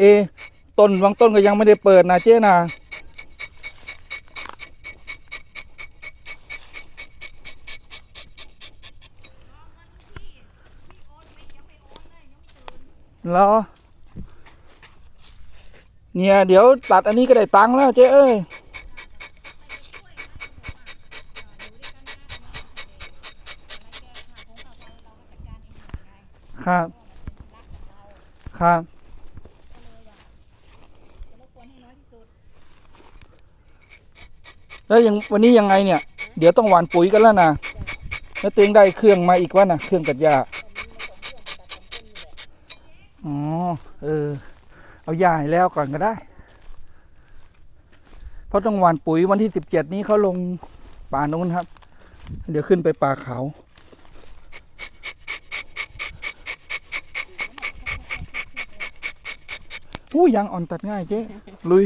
เอ ต้นบางต้นก็ยังไม่ได้เปิดนะเจ๊นะเหรอเนี่ย เดี๋ยวตัดอันนี้ก็ได้ตังค์แล้วเจ๊เอ้ยครับ ครับ แล้วยังวันนี้ยังไงเนี่ย เดี๋ยวต้องหว่านปุ๋ยกันแล้วนะแล้วตัวเองได้เครื่องมาอีกวะนะเครื่องตัดหญ้าอ๋อเออ เอาหญ้าให้แล้วก่อนก็ได้ เพราะต้องหว่านปุ๋ยวันที่สิบเจ็ดนี้เขาลงป่านู้นครับ เดี๋ยวขึ้นไปป่าเขาอู้ยางอ่อนตัดง่ายเจ๊ลุย